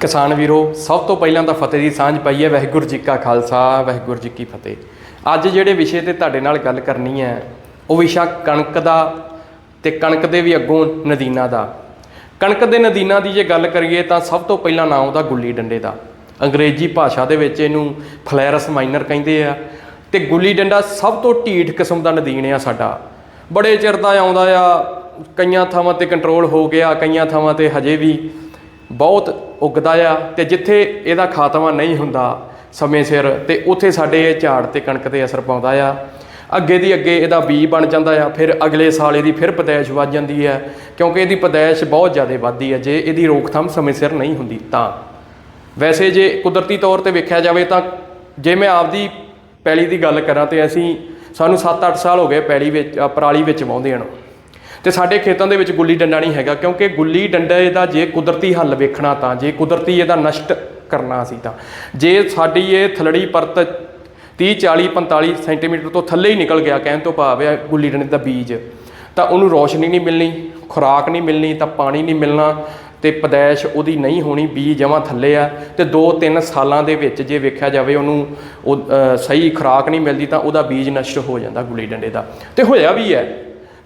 ਕਿਸਾਨ ਵੀਰੋ, ਸਭ ਤੋਂ ਪਹਿਲਾਂ ਤਾਂ ਫਤਿਹ ਦੀ ਸਾਂਝ ਪਾਈ ਹੈ ਵਾਹਿਗੁਰੂ ਜੀ ਕਾ ਖਾਲਸਾ, ਵਾਹਿਗੁਰੂ ਜੀ ਕੀ ਫਤਿਹ। ਅੱਜ ਜਿਹੜੇ ਵਿਸ਼ੇ ਤੇ ਤੁਹਾਡੇ ਨਾਲ ਗੱਲ ਕਰਨੀ ਹੈ, ਉਹ ਵਿਸ਼ਾ ਕਣਕ ਦਾ ਤੇ ਕਣਕ ਦੇ ਵੀ ਅੱਗੋਂ ਨਦੀਨਾ ਦਾ। ਕਣਕ ਦੇ ਨਦੀਨਾ ਦੀ ਜੇ ਗੱਲ ਕਰੀਏ ਤਾਂ ਸਭ ਤੋਂ ਪਹਿਲਾਂ ਨਾਮ ਉਹਦਾ ਗੁੱਲੀ ਡੰਡੇ ਦਾ। ਅੰਗਰੇਜ਼ੀ ਭਾਸ਼ਾ ਦੇ ਵਿੱਚ ਇਹਨੂੰ ਫਲੈਰਸ ਮਾਈਨਰ ਕਹਿੰਦੇ ਆ। ਤੇ ਗੁੱਲੀ ਡੰਡਾ ਸਭ ਤੋਂ ਢੀਠ ਕਿਸਮ ਦਾ ਨਦੀਨ ਆ ਸਾਡਾ। ਬੜੇ ਚਿਰ ਦਾ ਆਉਂਦਾ ਆ, ਕਈਆਂ ਥਾਵਾਂ ਤੇ ਕੰਟਰੋਲ ਹੋ ਗਿਆ, ਕਈਆਂ ਥਾਵਾਂ ਤੇ ਹਜੇ ਵੀ। ਬਹੁਤ ਉੱਗਦਾ ਆ ਤੇ ਜਿੱਥੇ ਇਹਦਾ ਖਾਤਮਾ ਨਹੀਂ ਹੁੰਦਾ ਸਮੇਂ ਸਿਰ ਤੇ ਉੱਥੇ ਸਾਡੇ ਇਹ ਝਾੜ ਤੇ ਕਣਕ ਤੇ ਅਸਰ ਪਾਉਂਦਾ ਆ। ਅੱਗੇ ਦੀ ਅੱਗੇ ਇਹਦਾ ਬੀ ਬਣ ਜਾਂਦਾ ਆ, ਫਿਰ ਅਗਲੇ ਸਾਲ ਇਹਦੀ ਫਿਰ ਪਤੈਸ਼ ਵੱਧ ਜਾਂਦੀ ਹੈ ਕਿਉਂਕਿ ਇਹਦੀ ਪਤੈਸ਼ ਬਹੁਤ ਜ਼ਿਆਦਾ ਵੱਧਦੀ ਹੈ ਜੇ ਇਹਦੀ ਰੋਕਥਾਮ ਸਮੇਂ ਸਿਰ ਨਹੀਂ ਹੁੰਦੀ ਤਾਂ। ਵੈਸੇ ਜੇ ਕੁਦਰਤੀ ਤੌਰ ਤੇ ਵੇਖਿਆ ਜਾਵੇ ਤਾਂ ਜੇ ਮੈਂ ਆਪਦੀ ਪੈਲੀ ਦੀ ਗੱਲ ਕਰਾਂ ਤੇ ਅਸੀਂ ਸਾਨੂੰ 7-8 ਸਾਲ ਹੋ ਗਏ ਪੈਲੀ ਵਿੱਚ ਪਰਾਲੀ ਵਿੱਚ ਵਾਹੁੰਦੇ ਹਨ ਤੇ ਸਾਡੇ ਖੇਤਾਂ ਦੇ ਵਿੱਚ ਗੁੱਲੀ ਡੰਡਾ ਨਹੀਂ ਹੈਗਾ, ਕਿਉਂਕਿ ਗੁੱਲੀ ਡੰਡੇ ਦਾ ਜੇ ਕੁਦਰਤੀ ਹੱਲ ਵੇਖਣਾ ਤਾਂ, ਜੇ ਕੁਦਰਤੀ ਇਹਦਾ ਨਸ਼ਟ ਕਰਨਾ ਸੀ ਤਾਂ। ਜੇ ਸਾਡੀ ਇਹ ਥਲੜੀ ਪਰਤ 30 40 45 ਸੈਂਟੀਮੀਟਰ ਤੋਂ ਥੱਲੇ ਹੀ ਨਿਕਲ ਗਿਆ, ਕਹਿਣ ਤੋਂ ਭਾਵ ਹੈ ਗੁੱਲੀ ਡੰਡੇ ਦਾ ਬੀਜ, ਤਾਂ ਉਹਨੂੰ ਰੋਸ਼ਨੀ ਨਹੀਂ ਮਿਲਣੀ, ਖੁਰਾਕ ਨਹੀਂ ਮਿਲਣੀ, ਤਾਂ ਪਾਣੀ ਨਹੀਂ ਮਿਲਣਾ, ਤੇ ਪਦੈਸ਼ ਉਹਦੀ ਨਹੀਂ ਹੋਣੀ, ਬੀਜ ਜਮਾਂ ਥੱਲੇ ਆ, ਤੇ 2-3 ਸਾਲਾਂ ਦੇ ਵਿੱਚ ਜੇ ਵੇਖਿਆ ਜਾਵੇ ਉਹਨੂੰ, ਉਹ ਸਹੀ ਖੁਰਾਕ ਨਹੀਂ ਮਿਲਦੀ ਤਾਂ ਉਹਦਾ ਬੀਜ ਨਸ਼ਟ ਹੋ ਜਾਂਦਾ ਗੁੱਲੀ ਡੰਡੇ ਦਾ। ਤੇ ਹੋਇਆ ਵੀ ਹੈ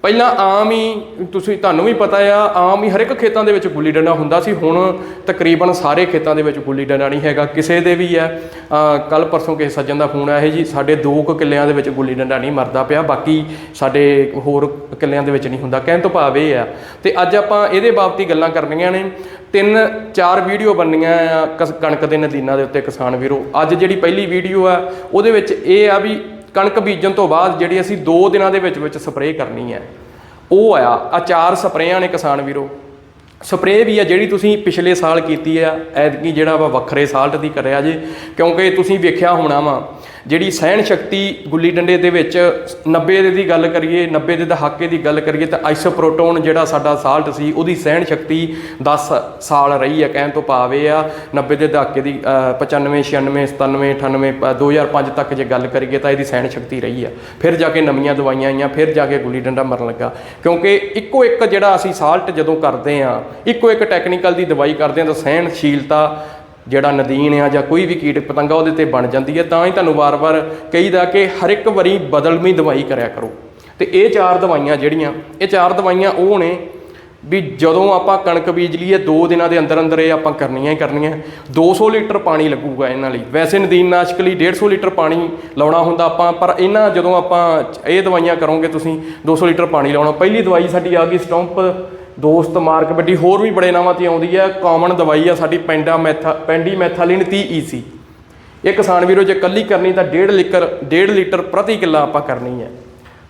ਪਹਿਲਾਂ ਆਮ ਹੀ, ਤੁਸੀਂ, ਤੁਹਾਨੂੰ ਵੀ ਪਤਾ ਆ, ਆਮ ਹੀ ਹਰ ਇੱਕ ਖੇਤਾਂ ਦੇ ਵਿੱਚ ਗੁੱਲੀ ਡੰਡਾ ਹੁੰਦਾ ਸੀ। ਹੁਣ ਤਕਰੀਬਨ ਸਾਰੇ ਖੇਤਾਂ ਦੇ ਵਿੱਚ ਗੁੱਲੀ ਡੰਡਾ ਨਹੀਂ ਹੈਗਾ। ਕਿਸੇ ਦੇ ਵੀ ਹੈ। ਕੱਲ ਪਰਸੋਂ ਕਿਸੇ ਸੱਜਣ ਦਾ ਫੋਨ ਆਇਆ ਜੀ, ਸਾਡੇ ਦੋ ਕੁ ਕਿੱਲਿਆਂ ਦੇ ਵਿੱਚ ਗੁੱਲੀ ਡੰਡਾ ਨਹੀਂ ਮਰਦਾ ਪਿਆ। ਬਾਕੀ ਸਾਡੇ ਹੋਰ ਕਿੱਲਿਆਂ ਦੇ ਵਿੱਚ ਨਹੀਂ ਹੁੰਦਾ। ਕਹਿਣ ਤੋਂ ਭਾਵ ਇਹ ਆ। ਤੇ ਅੱਜ ਆਪਾਂ ਇਹਦੇ ਬਾਬਤ ਗੱਲਾਂ ਕਰਨੀਆਂ ਨੇ। ਤਿੰਨ, ਚਾਰ ਵੀਡੀਓ ਬਣਨੀਆਂ ਆ ਕਸ- ਕਣਕ ਦੇ ਨਦੀਨਾਂ ਦੇ ਉੱਤੇ ਕਿਸਾਨ ਵੀਰੋ। ਅੱਜ ਜਿਹੜੀ ਪਹਿਲੀ ਵੀਡੀਓ ਆ, ਉਹਦੇ ਵਿੱਚ ਇਹ ਆ ਵੀ ਕਣਕ ਬੀਜਣ ਤੋਂ ਬਾਅਦ ਜਿਹੜੀ ਅਸੀਂ 2 ਦਿਨਾਂ ਦੇ ਵਿੱਚ ਵਿੱਚ ਸਪਰੇਅ ਕਰਨੀ ਹੈ, ਉਹ ਆਇਆ ਆ ਚਾਰ ਸਪਰੇਆਂ ਨੇ ਕਿਸਾਨ ਵੀਰੋ। ਸਪਰੇਅ ਵੀ ਆ ਜਿਹੜੀ ਤੁਸੀਂ ਪਿਛਲੇ ਸਾਲ ਕੀਤੀ ਆ, ਐਤਕੀ ਜਿਹੜਾ ਵਾ ਵੱਖਰੇ ਸਾਲਟ ਦੀ ਕਰਿਆ ਜੇ, ਕਿਉਂਕਿ ਤੁਸੀਂ ਵੇਖਿਆ ਹੋਣਾ ਵਾ ਜਿਹੜੀ ਸਹਿਣ ਸ਼ਕਤੀ ਗੁੱਲੀ ਡੰਡੇ ਦੇ ਵਿੱਚ 90 ਦੇ ਦੀ ਗੱਲ ਕਰੀਏ 90 ਦੇ ਦਹਾਕੇ ਦੀ ਗੱਲ ਕਰੀਏ ਤਾਂ ਆਈਸੋਪ੍ਰੋਟੋਨ ਜਿਹੜਾ ਸਾਡਾ ਸਾਲਟ ਸੀ ਉਹਦੀ ਸਹਿਣ ਸ਼ਕਤੀ 10 ਸਾਲ ਰਹੀ ਹੈ ਕਹਿਣ ਤੋਂ ਭਾਵ ਆ 90 ਦੇ ਦਹਾਕੇ ਦੀ ਅ, 95 96 97 98 ਅ, 2005 ਤੱਕ ਜੇ ਗੱਲ ਕਰੀਏ ਤਾਂ ਇਹਦੀ ਸਹਿਣ ਸ਼ਕਤੀ ਰਹੀ ਆ। ਫਿਰ ਜਾ ਕੇ ਨਵੀਆਂ ਦਵਾਈਆਂ ਆਈਆਂ ਫਿਰ ਜਾ ਕੇ ਗੁੱਲੀ ਡੰਡਾ ਮਰਨ ਲੱਗਾ। ਕਿਉਂਕਿ ਇੱਕੋ ਇੱਕ ਜਿਹੜਾ ਅਸੀਂ ਸਾਲਟ ਜਦੋਂ ਕਰਦੇ ਆ ਇੱਕੋ ਇੱਕ ਟੈਕਨੀਕਲ ਦੀ ਦਵਾਈ ਕਰਦੇ ਆ ਤਾਂ ਸਹਿਣਸ਼ੀਲਤਾ ਜਿਹੜਾ ਨਦੀਨ ਆ ਜਾਂ ਕੋਈ ਵੀ ਕੀਟ ਪਤੰਗਾ ਉਹਦੇ ਤੇ ਬਣ ਜਾਂਦੀ ਹੈ ਤਾਂ ਹੀ ਤੁਹਾਨੂੰ ਵਾਰ-ਵਾਰ ਕਹੀਦਾ ਕਿ ਹਰ ਇੱਕ ਵਾਰੀ ਬਦਲਵੀਂ ਦਵਾਈ ਕਰਿਆ ਕਰੋ। ਤੇ ਇਹ ਚਾਰ ਦਵਾਈਆਂ ਜਿਹੜੀਆਂ, ਇਹ ਚਾਰ ਦਵਾਈਆਂ ਉਹ ਨੇ ਵੀ ਜਦੋਂ ਆਪਾਂ ਕਣਕ ਬੀਜ ਲਈਏ 2 ਦਿਨਾਂ ਦੇ ਅੰਦਰ ਅੰਦਰ ਇਹ ਆਪਾਂ ਕਰਨੀਆਂ ਹੀ ਕਰਨੀਆਂ। 200 ਲੀਟਰ ਪਾਣੀ ਲੱਗੂਗਾ ਇਹਨਾਂ ਲਈ। ਵੈਸੇ ਨਦੀਨ ਨਾਸ਼ਕ ਲਈ 150 ਲੀਟਰ ਪਾਣੀ ਲਾਉਣਾ ਹੁੰਦਾ ਆਪਾਂ, ਪਰ ਇਹਨਾਂ ਜਦੋਂ ਆਪਾਂ ਇਹ ਦਵਾਈਆਂ ਕਰੋਗੇ ਤੁਸੀਂ 200 ਲੀਟਰ ਪਾਣੀ ਲਾਉਣਾ। ਪਹਿਲੀ ਦਵਾਈ ਸਾਡੀ ਆ ਗਈ ਸਟੰਪ ਦੋਸਤ ਮਾਰਕ ਵੱਡੀ ਹੋਰ ਵੀ ਬੜੇ ਨਾਵਾਂ ਤੇ ਆਉਂਦੀ ਹੈ। ਕਾਮਨ ਦਵਾਈ ਆ ਸਾਡੀ ਪੈਂਡਾ ਮੈਥਾ ਪੈਂਡੀ ਮੈਥਾਲਿਨ 30 ਈਸੀ ਇਹ ਕਿਸਾਨ ਵੀਰੋ, ਜੇ ਕੱਲੀ ਕਰਨੀ ਤਾਂ 1.5 ਲੀਟਰ 1.5 ਲੀਟਰ ਪ੍ਰਤੀ ਕਿੱਲਾ ਆਪਾਂ ਕਰਨੀ ਹੈ।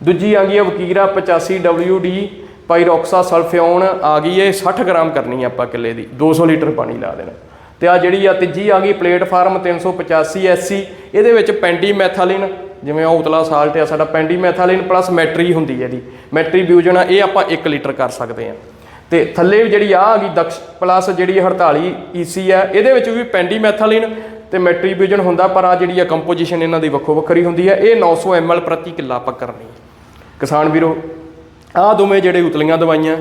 ਦੂਜੀ ਆ ਗਈ ਹੈ ਵਕੀਰਾ 85 WD ਪਾਈਰੋਕਸਾ ਸਲਫਿਓਨ ਆ ਗਈ ਹੈ 60 ਗ੍ਰਾਮ ਕਰਨੀ ਹੈ ਆਪਾਂ ਕਿੱਲੇ ਦੀ। 200 ਲੀਟਰ ਪਾਣੀ ਲਾ ਦੇਣਾ। ਤੇ ਆ ਜਿਹੜੀ ਆ ਤੀਜੀ ਆ ਗਈ ਪਲੇਟਫਾਰਮ 385 SC ਇਹਦੇ ਵਿੱਚ ਪੈਂਡੀ ਮੈਥਾਲਿਨ, ਜਿਵੇਂ ਉਹ ਉਤਲਾ ਸਾਲਟ ਆ, ਸਾਡਾ ਪੈਂਡੀ ਮੈਥਾਲਿਨ ਪਲੱਸ ਮੈਟਰੀ ਹੁੰਦੀ ਹੈ ਇਹਦੀ। ਮੈਟਰੀ ਬਿਊਜਨ ਆ ਇਹ ਆਪਾਂ 1 ਲੀਟਰ ਕਰ ਸਕਦੇ ਹਾਂ। ਤੇ ਥੱਲੇ ਵੀ ਜਿਹੜੀ ਆ ਆ ਗਈ ਦਕਸ਼ ਪਲੱਸ ਜਿਹੜੀ 48 ਈਸੀ ਆ ਇਹਦੇ ਵਿੱਚ ਵੀ ਪੈਂਡੀ ਮੈਥਾਲਿਨ ਤੇ ਮੈਟਰੀ ਹੁੰਦਾ, ਪਰ ਆ ਜਿਹੜੀ ਆ ਕੰਪੋਜੀਸ਼ਨ ਇਹਨਾਂ ਦੀ ਵੱਖੋ ਵੱਖਰੀ ਹੁੰਦੀ ਹੈ, ਇਹ 900 ml ਪ੍ਰਤੀ ਕਿੱਲਾ ਆਪਾਂ ਕਰਨੀ ਕਿਸਾਨ ਵੀਰੋ ਆ ਦੋਵੇਂ ਜਿਹੜੇ ਉਤਲੀਆਂ ਦਵਾਈਆਂ,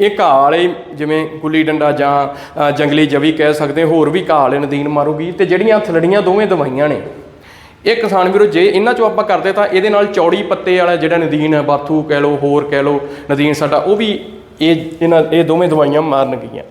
ਇਹ ਘਾਹ ਵਾਲੇ ਜਿਵੇਂ ਗੁੱਲੀ ਡੰਡਾ ਜਾਂ ਜੰਗਲੀ ਜਵੀ ਕਹਿ ਸਕਦੇ, ਹੋਰ ਵੀ ਘਾਹ ਵਾਲੇ ਨਦੀਨ ਮਾਰੂਗੀ, ਤੇ ਜਿਹੜੀਆਂ ਥਲੜੀਆਂ ਦੋਵੇਂ ਦਵਾਈਆਂ ਨੇ, ਇਹ ਕਿਸਾਨ ਵੀਰੋ, ਜੇ ਇਹਨਾਂ ਚੋਂ ਆਪਾਂ ਕਰਦੇ ਤਾਂ ਇਹਦੇ ਨਾਲ ਚੌੜੀ ਪੱਤੇ ਵਾਲਾ ਜਿਹੜਾ ਨਦੀਨ ਹੈ, ਬਾਥੂ ਕਹਿ ਲਓ, ਹੋਰ ਕਹਿ ਲਓ, ਨਦੀਨ ਸਾਡਾ, ਉਹ ਵੀ ਇਹ ਇਹਨਾਂ ਇਹ ਦੋਵੇਂ ਦਵਾਈਆਂ ਮਾਰਨਗੀਆਂ